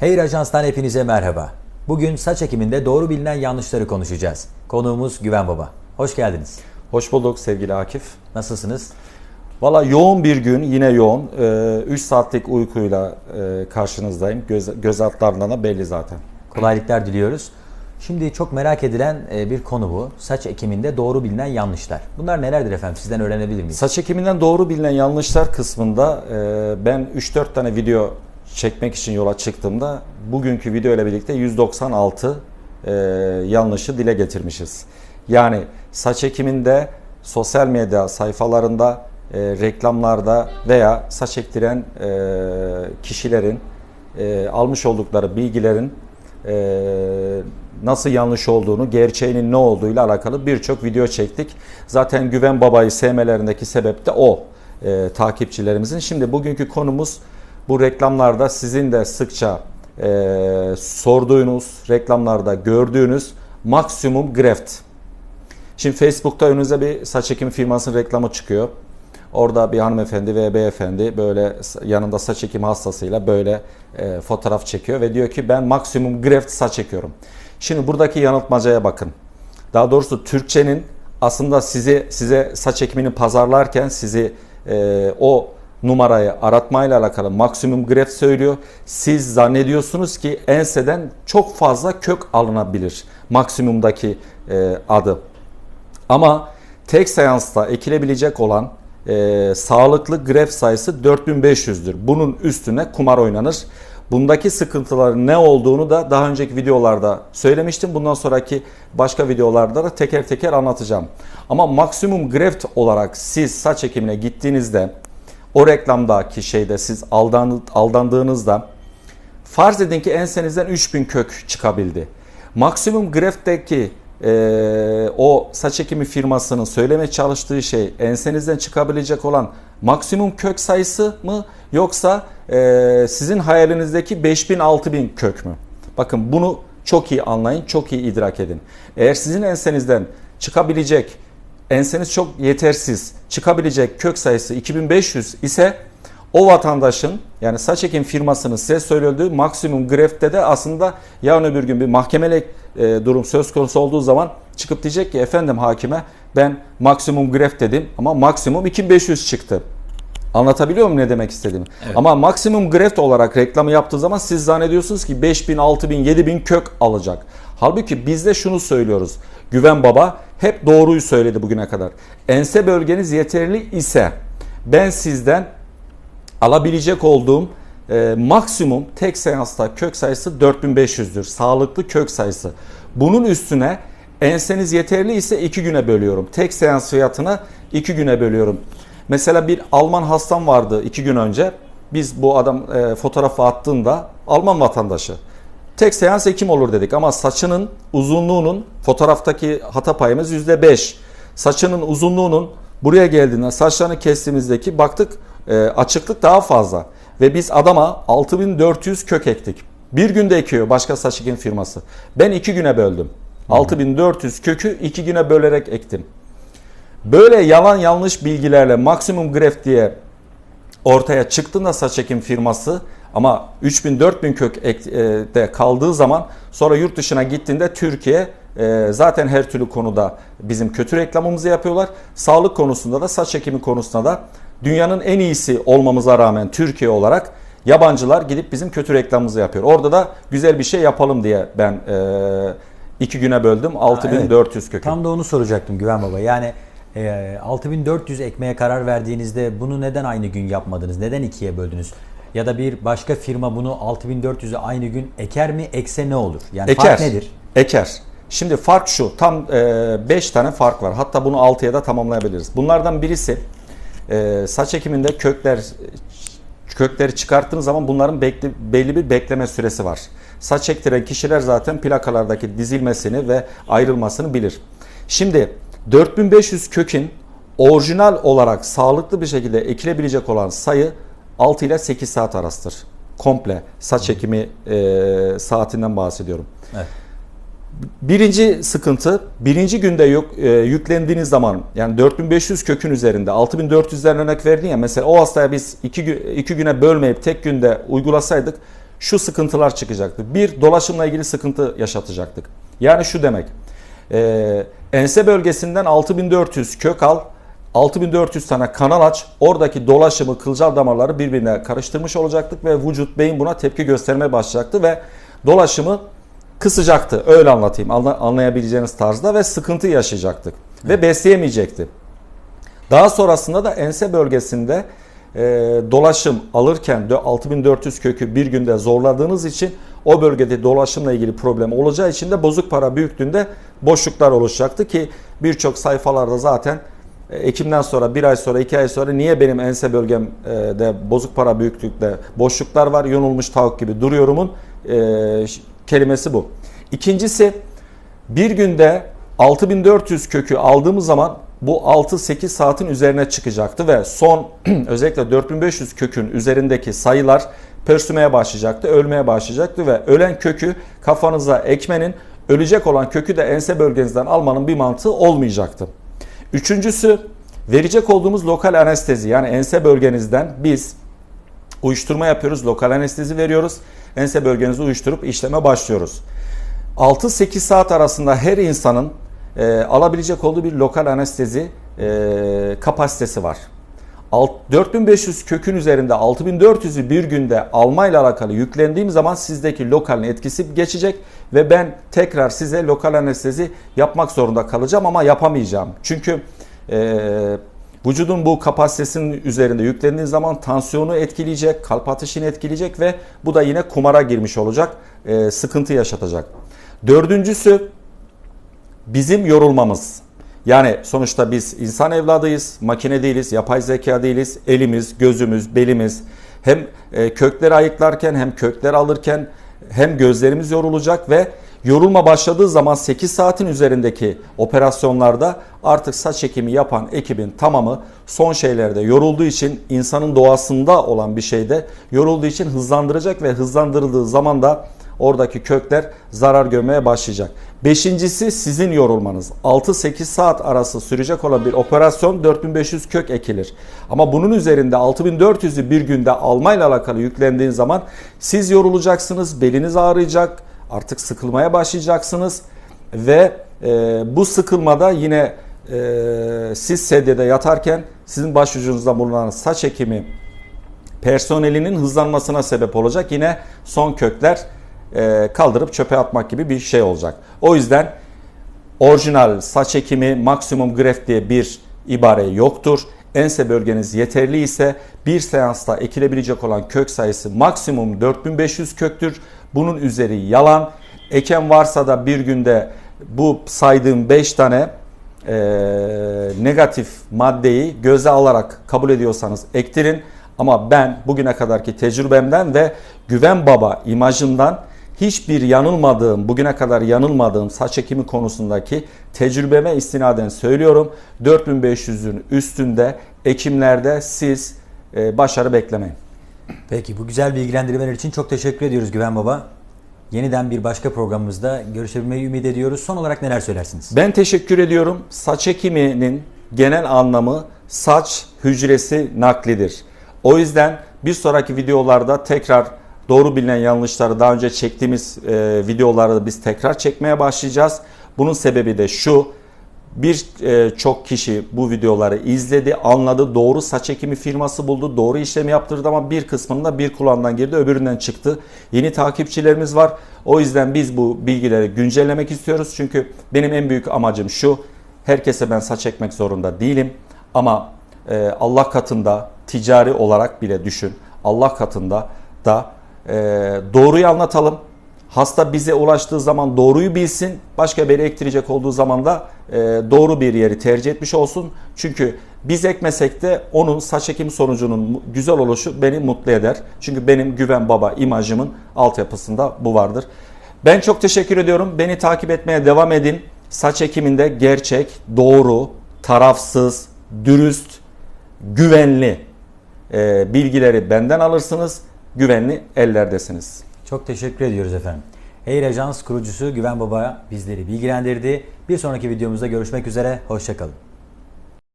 Hayır Ajans'tan hepinize merhaba. Bugün saç ekiminde doğru bilinen yanlışları konuşacağız. Konuğumuz Güven Baba. Hoş geldiniz. Hoş bulduk sevgili Akif. Nasılsınız? Valla yoğun bir gün, yine yoğun. 3 saatlik uykuyla e, karşınızdayım. Göz, göz altlarından da belli zaten. Kolaylıklar diliyoruz. Şimdi çok merak edilen e, bir konu bu. Saç ekiminde doğru bilinen yanlışlar. Bunlar nelerdir efendim? Sizden öğrenebilir miyiz? Saç ekiminden doğru bilinen yanlışlar kısmında e, ben 3-4 tane video çekmek için yola çıktığımda bugünkü video ile birlikte 196 e, yanlışı dile getirmişiz. Yani saç ekiminde sosyal medya sayfalarında, e, reklamlarda veya saç ektiren e, kişilerin e, almış oldukları bilgilerin e, nasıl yanlış olduğunu, gerçeğinin ne olduğuyla alakalı birçok video çektik. Zaten Güven Baba'yı sevmelerindeki sebep de o e, takipçilerimizin. Şimdi bugünkü konumuz bu reklamlarda sizin de sıkça e, sorduğunuz, reklamlarda gördüğünüz maksimum greft. Şimdi Facebook'ta önünüze bir saç ekimi firmasının reklamı çıkıyor. Orada bir hanımefendi ve beyefendi böyle yanında saç ekimi hastasıyla böyle e, fotoğraf çekiyor ve diyor ki ben maksimum greft saç çekiyorum. Şimdi buradaki yanıltmacaya bakın. Daha doğrusu Türkçenin aslında sizi size saç ekimini pazarlarken sizi e, o numarayı aratmayla alakalı maksimum greft söylüyor. Siz zannediyorsunuz ki enseden çok fazla kök alınabilir maksimumdaki e, adı. Ama tek seansta ekilebilecek olan e, sağlıklı gref sayısı 4500'dür. Bunun üstüne kumar oynanır. Bundaki sıkıntıların ne olduğunu da daha önceki videolarda söylemiştim. Bundan sonraki başka videolarda da teker teker anlatacağım. Ama maksimum greft olarak siz saç ekimine gittiğinizde o reklamdaki şeyde siz aldandığınızda farz edin ki ensenizden 3000 kök çıkabildi. Maksimum greft'teki e, o saç ekimi firmasının söyleme çalıştığı şey ensenizden çıkabilecek olan maksimum kök sayısı mı yoksa e, sizin hayalinizdeki 5000-6000 kök mü? Bakın bunu çok iyi anlayın, çok iyi idrak edin. Eğer sizin ensenizden çıkabilecek, enseniz çok yetersiz, çıkabilecek kök sayısı 2500 ise o vatandaşın yani saç ekim firmasının size söylediği maksimum greftte de aslında yarın öbür gün bir mahkemelik e, durum söz konusu olduğu zaman çıkıp diyecek ki efendim hakime ben maksimum greft dedim ama maksimum 2500 çıktı. Anlatabiliyor muyum ne demek istediğimi? Evet. Ama maksimum greft olarak reklamı yaptığı zaman siz zannediyorsunuz ki 5000, 6000, 7000 kök alacak. Halbuki biz de şunu söylüyoruz. Güven Baba hep doğruyu söyledi bugüne kadar. Ense bölgeniz yeterli ise ben sizden alabilecek olduğum e, maksimum tek seansta kök sayısı 4500'dür. Sağlıklı kök sayısı. Bunun üstüne enseniz yeterli ise 2 güne bölüyorum. Tek seans fiyatına 2 güne bölüyorum. Mesela bir Alman hastam vardı 2 gün önce. Biz bu adam e, fotoğrafı attığında Alman vatandaşı. Tek seans ekim olur dedik ama saçının uzunluğunun fotoğraftaki hata payımız %5. Saçının uzunluğunun buraya geldiğinde saçlarını kestiğimizdeki baktık e, açıklık daha fazla. Ve biz adama 6400 kök ektik. Bir günde ekiyor başka saç ekim firması. Ben iki güne böldüm. Hı. 6400 kökü iki güne bölerek ektim. Böyle yalan yanlış bilgilerle maksimum greft diye ortaya çıktığında saç ekim firması ama 3000-4000 kök de kaldığı zaman sonra yurt dışına gittiğinde Türkiye e, zaten her türlü konuda bizim kötü reklamımızı yapıyorlar. Sağlık konusunda da saç ekimi konusunda da dünyanın en iyisi olmamıza rağmen Türkiye olarak yabancılar gidip bizim kötü reklamımızı yapıyor. Orada da güzel bir şey yapalım diye ben e, iki güne böldüm 6400 evet. kökü. Tam da onu soracaktım Güven Baba. Yani e, 6400 ekmeye karar verdiğinizde bunu neden aynı gün yapmadınız? Neden ikiye böldünüz? Ya da bir başka firma bunu 6400'e aynı gün eker mi? Ekse ne olur? Yani eker, fark nedir? Eker. Şimdi fark şu. Tam 5 e, tane fark var. Hatta bunu 6'ya da tamamlayabiliriz. Bunlardan birisi e, saç ekiminde kökler kökleri çıkarttığınız zaman bunların bekli, belli bir bekleme süresi var. Saç ektiren kişiler zaten plakalardaki dizilmesini ve ayrılmasını bilir. Şimdi 4500 kökün orijinal olarak sağlıklı bir şekilde ekilebilecek olan sayı 6 ile 8 saat arasıdır. Komple saç ekimi e, saatinden bahsediyorum. Evet. Birinci sıkıntı birinci günde yok, e, yüklendiğiniz zaman yani 4500 kökün üzerinde 6400'den örnek verdin ya mesela o hastaya biz iki, iki güne bölmeyip tek günde uygulasaydık şu sıkıntılar çıkacaktı. Bir, dolaşımla ilgili sıkıntı yaşatacaktık. Yani şu demek, e, ense bölgesinden 6400 kök al, 6400 tane kanal aç, oradaki dolaşımı, kılcal damarları birbirine karıştırmış olacaktık ve vücut, beyin buna tepki göstermeye başlayacaktı ve dolaşımı kısacaktı. Öyle anlatayım anla- anlayabileceğiniz tarzda ve sıkıntı yaşayacaktık ve besleyemeyecekti. Daha sonrasında da ense bölgesinde e, dolaşım alırken de 6400 kökü bir günde zorladığınız için o bölgede dolaşımla ilgili problem olacağı için de bozuk para büyüklüğünde boşluklar oluşacaktı ki birçok sayfalarda zaten Ekim'den sonra bir ay sonra iki ay sonra niye benim ense bölgemde bozuk para büyüklükte boşluklar var yonulmuş tavuk gibi duruyorumun e, kelimesi bu. İkincisi bir günde 6400 kökü aldığımız zaman bu 6-8 saatin üzerine çıkacaktı ve son özellikle 4500 kökün üzerindeki sayılar pörsümeye başlayacaktı, ölmeye başlayacaktı ve ölen kökü kafanıza ekmenin, ölecek olan kökü de ense bölgenizden almanın bir mantığı olmayacaktı. Üçüncüsü verecek olduğumuz lokal anestezi yani ense bölgenizden biz uyuşturma yapıyoruz, lokal anestezi veriyoruz. Ense bölgenizi uyuşturup işleme başlıyoruz. 6-8 saat arasında her insanın e, alabilecek olduğu bir lokal anestezi e, kapasitesi var. Alt- 4500 kökün üzerinde 6400'ü bir günde almayla alakalı yüklendiğim zaman sizdeki lokalin etkisi geçecek ve ben tekrar size lokal anestezi yapmak zorunda kalacağım ama yapamayacağım. Çünkü e, vücudun bu kapasitesinin üzerinde yüklendiği zaman tansiyonu etkileyecek, kalp atışını etkileyecek ve bu da yine kumara girmiş olacak, e, sıkıntı yaşatacak. Dördüncüsü bizim yorulmamız. Yani sonuçta biz insan evladıyız, makine değiliz, yapay zeka değiliz. Elimiz, gözümüz, belimiz hem e, kökleri ayıklarken hem kökleri alırken hem gözlerimiz yorulacak ve yorulma başladığı zaman 8 saatin üzerindeki operasyonlarda artık saç ekimi yapan ekibin tamamı son şeylerde yorulduğu için insanın doğasında olan bir şeyde yorulduğu için hızlandıracak ve hızlandırıldığı zaman da oradaki kökler zarar görmeye başlayacak. Beşincisi sizin yorulmanız. 6-8 saat arası sürecek olan bir operasyon 4500 kök ekilir. Ama bunun üzerinde 6400'ü bir günde almayla alakalı yüklendiğin zaman siz yorulacaksınız, beliniz ağrıyacak, artık sıkılmaya başlayacaksınız ve e, bu sıkılmada yine e, siz sedyede yatarken sizin başucunuzda bulunan saç ekimi personelinin hızlanmasına sebep olacak. Yine son kökler kaldırıp çöpe atmak gibi bir şey olacak. O yüzden orijinal saç ekimi maksimum greft diye bir ibare yoktur. Ense bölgeniz yeterli ise bir seansta ekilebilecek olan kök sayısı maksimum 4500 köktür. Bunun üzeri yalan. Eken varsa da bir günde bu saydığım 5 tane e, negatif maddeyi göze alarak kabul ediyorsanız ektirin. Ama ben bugüne kadarki tecrübemden ve güven baba imajından hiçbir yanılmadığım, bugüne kadar yanılmadığım saç ekimi konusundaki tecrübeme istinaden söylüyorum. 4500'ün üstünde ekimlerde siz e, başarı beklemeyin. Peki bu güzel bilgilendirmeler için çok teşekkür ediyoruz Güven Baba. Yeniden bir başka programımızda görüşebilmeyi ümit ediyoruz. Son olarak neler söylersiniz? Ben teşekkür ediyorum. Saç ekiminin genel anlamı saç hücresi naklidir. O yüzden bir sonraki videolarda tekrar doğru bilinen yanlışları daha önce çektiğimiz e, videoları biz tekrar çekmeye başlayacağız. Bunun sebebi de şu. Bir e, kişi bu videoları izledi, anladı, doğru saç ekimi firması buldu, doğru işlemi yaptırdı ama bir kısmında bir kulağından girdi, öbüründen çıktı. Yeni takipçilerimiz var. O yüzden biz bu bilgileri güncellemek istiyoruz. Çünkü benim en büyük amacım şu. Herkese ben saç ekmek zorunda değilim. Ama e, Allah katında ticari olarak bile düşün. Allah katında da e, doğruyu anlatalım. Hasta bize ulaştığı zaman doğruyu bilsin. Başka biri ektirecek olduğu zaman da e, doğru bir yeri tercih etmiş olsun. Çünkü biz ekmesek de onun saç ekimi sonucunun güzel oluşu beni mutlu eder. Çünkü benim güven baba imajımın altyapısında bu vardır. Ben çok teşekkür ediyorum. Beni takip etmeye devam edin. Saç ekiminde gerçek, doğru, tarafsız, dürüst, güvenli e, bilgileri benden alırsınız. Güvenli ellerdesiniz. Çok teşekkür ediyoruz efendim. Air Ajans kurucusu Güven Baba bizleri bilgilendirdi. Bir sonraki videomuzda görüşmek üzere. Hoşçakalın.